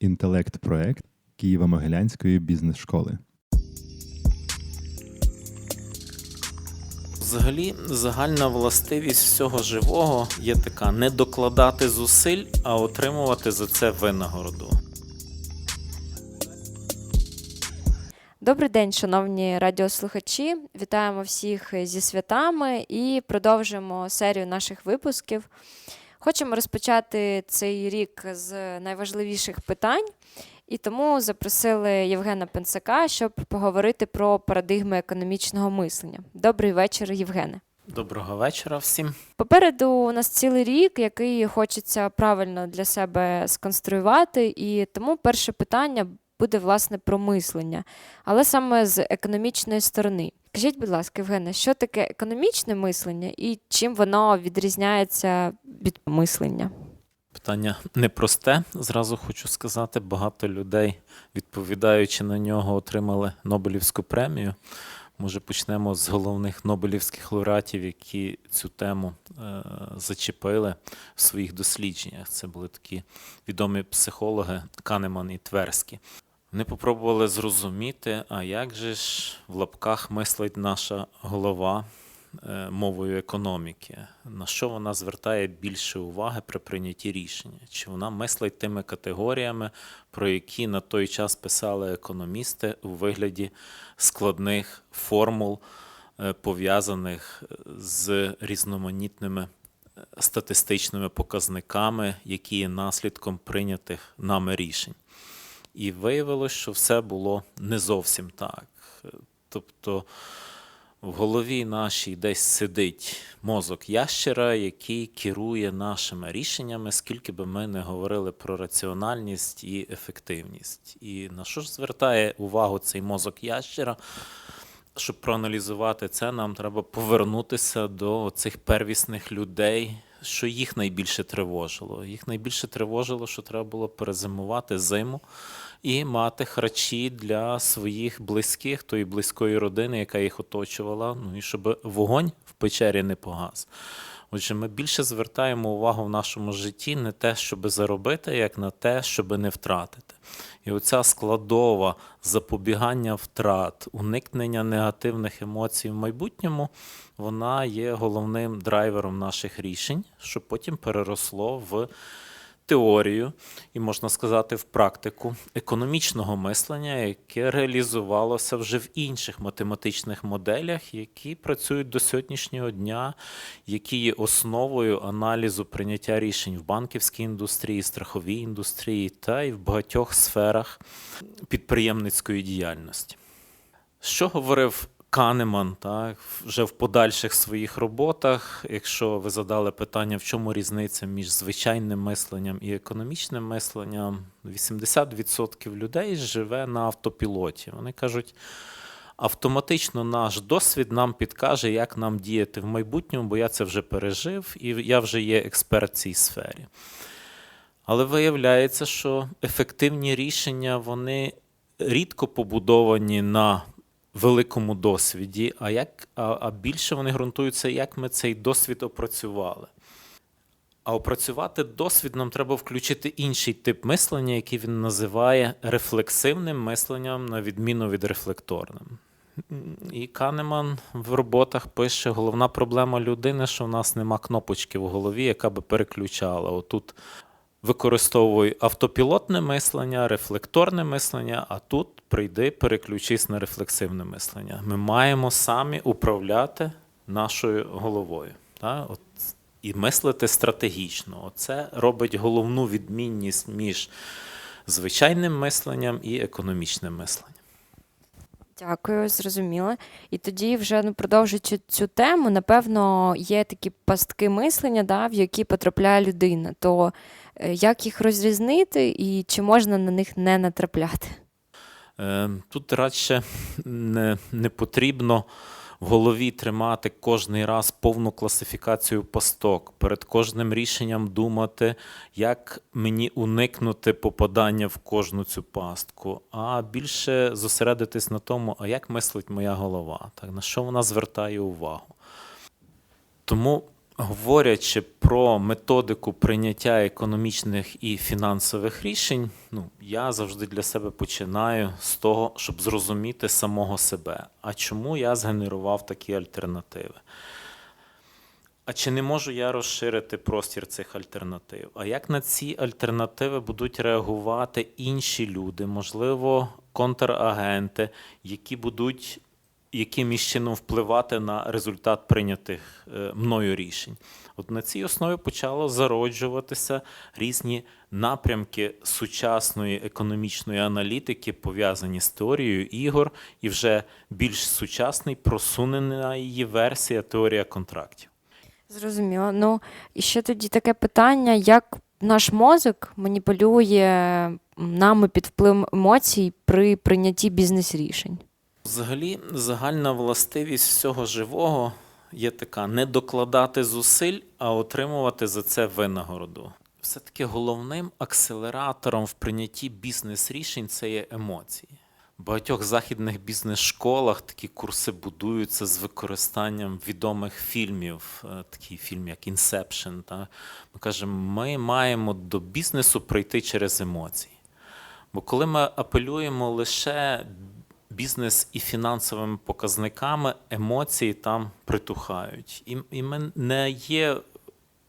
інтелект-проект Києво-Могилянської бізнес-школи. Взагалі, загальна властивість всього живого є така: не докладати зусиль, а отримувати за це винагороду. Добрий день, шановні радіослухачі. Вітаємо всіх зі святами і продовжуємо серію наших випусків. Хочемо розпочати цей рік з найважливіших питань, і тому запросили Євгена Пенсака, щоб поговорити про парадигми економічного мислення. Добрий вечір, Євгене. Доброго вечора всім. Попереду у нас цілий рік, який хочеться правильно для себе сконструювати, і тому перше питання буде власне про мислення, але саме з економічної сторони. Скажіть, будь ласка, Євгене, що таке економічне мислення і чим воно відрізняється від мислення? Питання непросте. Зразу хочу сказати, багато людей, відповідаючи на нього, отримали Нобелівську премію. Може, почнемо з головних Нобелівських лауреатів, які цю тему е, зачепили в своїх дослідженнях. Це були такі відомі психологи Канеман і Тверські. Вони попробували зрозуміти, а як же ж в лапках мислить наша голова е, мовою економіки, на що вона звертає більше уваги при прийнятті рішення? Чи вона мислить тими категоріями, про які на той час писали економісти у вигляді складних формул, е, пов'язаних з різноманітними е, статистичними показниками, які є наслідком прийнятих нами рішень? І виявилось, що все було не зовсім так. Тобто в голові нашій десь сидить мозок ящера, який керує нашими рішеннями, скільки би ми не говорили про раціональність і ефективність. І на що ж звертає увагу цей мозок ящера? Щоб проаналізувати це, нам треба повернутися до цих первісних людей, що їх найбільше тривожило. Їх найбільше тривожило, що треба було перезимувати зиму і мати харчі для своїх близьких, тої близької родини, яка їх оточувала, ну і щоб вогонь в печері не погас. Отже, ми більше звертаємо увагу в нашому житті не те, щоб заробити, як на те, щоб не втратити. І оця складова запобігання втрат, уникнення негативних емоцій в майбутньому, вона є головним драйвером наших рішень, що потім переросло в теорію і, можна сказати, в практику економічного мислення, яке реалізувалося вже в інших математичних моделях, які працюють до сьогоднішнього дня, які є основою аналізу прийняття рішень в банківській індустрії, страховій індустрії та й в багатьох сферах підприємницької діяльності. Що говорив Канеман, так, вже в подальших своїх роботах, якщо ви задали питання, в чому різниця між звичайним мисленням і економічним мисленням, 80% людей живе на автопілоті. Вони кажуть, автоматично наш досвід нам підкаже, як нам діяти в майбутньому, бо я це вже пережив і я вже є експерт в цій сфері. Але виявляється, що ефективні рішення вони рідко побудовані на великому досвіді, а як, а, а більше вони ґрунтуються, як ми цей досвід опрацювали. А опрацювати досвід нам треба включити інший тип мислення, який він називає рефлексивним мисленням, на відміну від рефлекторним. І Канеман в роботах пише: головна проблема людини, що в нас нема кнопочки в голові, яка би переключала. Отут використовуй автопілотне мислення, рефлекторне мислення, а тут прийди, переключись на рефлексивне мислення. Ми маємо самі управляти нашою головою. Так? От, І мислити стратегічно. Оце робить головну відмінність між звичайним мисленням і економічним мисленням. Дякую, зрозуміло. І тоді, вже ну, продовжуючи цю тему, напевно, є такі пастки мислення, да, в які потрапляє людина. То е, як їх розрізнити і чи можна на них не натрапляти? Е, тут радше не, не потрібно в голові тримати кожний раз повну класифікацію пасток, перед кожним рішенням думати, як мені уникнути попадання в кожну цю пастку, а більше зосередитись на тому, а як мислить моя голова, так, на що вона звертає увагу. Тому Говорячи про методику прийняття економічних і фінансових рішень, ну, я завжди для себе починаю з того, щоб зрозуміти самого себе. А чому я згенерував такі альтернативи? А чи не можу я розширити простір цих альтернатив? А як на ці альтернативи будуть реагувати інші люди, можливо, контрагенти, які будуть якимось чином впливати на результат прийнятих е, мною рішень? От на цій основі почало зароджуватися різні напрямки сучасної економічної аналітики, пов'язані з теорією ігор, і вже більш сучасний просунена її версія теорія контрактів. Зрозуміло. Ну, і ще тоді таке питання: як наш мозок маніпулює нами під впливом емоцій при прийнятті бізнес-рішень? Взагалі, загальна властивість всього живого є така: не докладати зусиль, а отримувати за це винагороду. Все-таки головним акселератором в прийнятті бізнес-рішень це є емоції. В багатьох західних бізнес-школах такі курси будуються з використанням відомих фільмів, е, такий фільм, як. Та? Ми кажемо, ми маємо до бізнесу прийти через емоції. Бо коли ми апелюємо лише бізнес і фінансовими показниками, емоції там притухають. І, і ми не є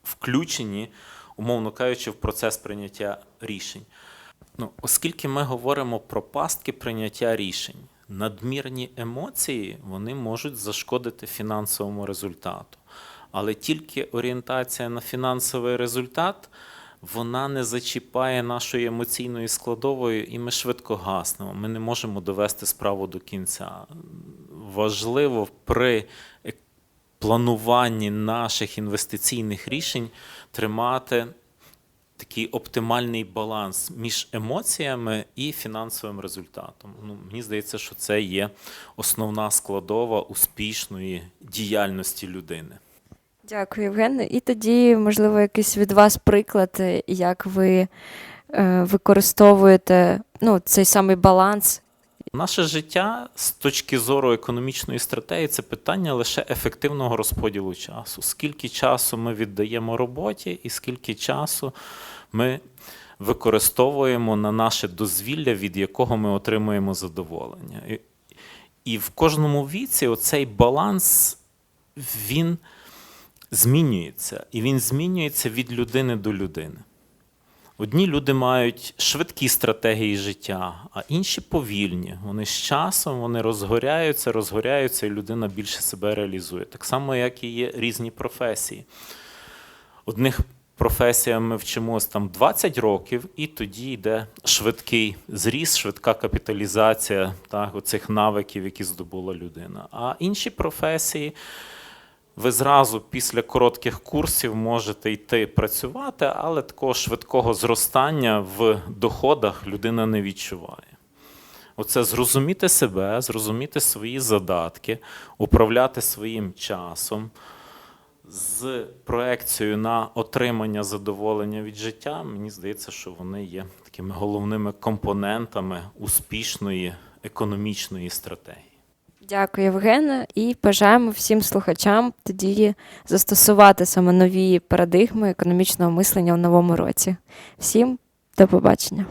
включені, умовно кажучи, в процес прийняття рішень. Ну, оскільки ми говоримо про пастки прийняття рішень, надмірні емоції вони можуть зашкодити фінансовому результату. Але тільки орієнтація на фінансовий результат вона не зачіпає нашої емоційної складової, і ми швидко гаснемо. Ми не можемо довести справу до кінця. Важливо при плануванні наших інвестиційних рішень тримати такий оптимальний баланс між емоціями і фінансовим результатом. Ну, мені здається, що це є основна складова успішної діяльності людини. Дякую, Євген. І тоді, можливо, якийсь від вас приклад, е, як ви е, використовуєте ну, цей самий баланс. Наше життя з точки зору економічної стратегії це питання лише ефективного розподілу часу. Скільки часу ми віддаємо роботі, і скільки часу ми використовуємо на наше дозвілля, від якого ми отримуємо задоволення. І, в кожному віці оцей баланс він змінюється, і він змінюється від людини до людини. Одні люди мають швидкі стратегії життя, а інші повільні. Вони з часом вони розгоряються, розгоряються, і людина більше себе реалізує. Так само, як і є різні професії. Одних професіям ми вчимось там 20 років, і тоді йде швидкий зріст, швидка капіталізація так, оцих навиків, які здобула людина. А інші професії ви зразу після коротких курсів можете йти працювати, але такого швидкого зростання в доходах людина не відчуває. Оце зрозуміти себе, зрозуміти свої задатки, управляти своїм часом з проекцією на отримання задоволення від життя, мені здається, що вони є такими головними компонентами успішної економічної стратегії. Дякую, Євгена, І бажаємо всім слухачам тоді застосувати саме нові парадигми економічного мислення у новому році. Всім до побачення.